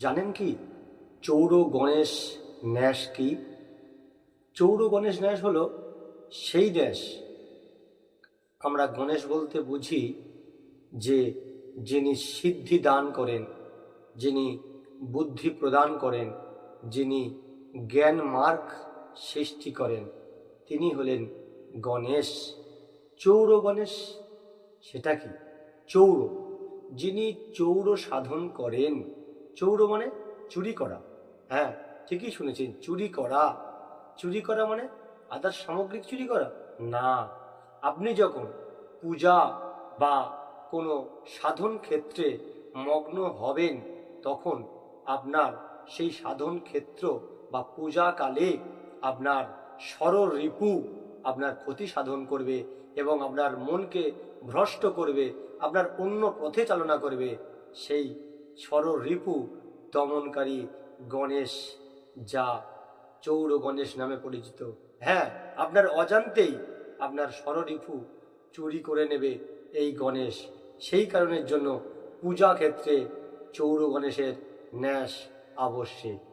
জানেন কি? চৌর গণেশ ন্যাস কি? চৌর গণেশ ন্যাস হলো সেই ন্যাস। আমরা গণেশ বলতে বুঝি যে, যিনি সিদ্ধি দান করেন, যিনি বুদ্ধি প্রদান করেন, যিনি জ্ঞান মার্গ সৃষ্টি করেন, তিনি হলেন গণেশ। চৌর গণেশ সেটা কি? চৌর। যিনি চৌর সাধন করেন চৌর মানে চুরি করা। হ্যাঁ ঠিকই শুনেছেন, চুরি করা। চুরি করা মানে আদার সামগ্রিক চুরি করা? না। আপনি যখন পূজা বা কোনো সাধন ক্ষেত্রে মগ্ন হবেন, তখন আপনার সেই সাধন ক্ষেত্র বা পূজাকালে আপনার সরল রিপু আপনার ক্ষতি সাধন করবে এবং আপনার মনকে ভ্রষ্ট করবে, আপনার অন্য পথে চালনা করবে। সেই সরল দমনকারী গণেশ যা চৌর গণেশ নামে পরিচিত। হ্যাঁ আপনার অজান্তেই আপনার স্বররিপু চুরি করে নেবে এই গণেশ। সেই কারণের জন্য পূজা ক্ষেত্রে চৌর গণেশের ন্যাস আবশ্যিক।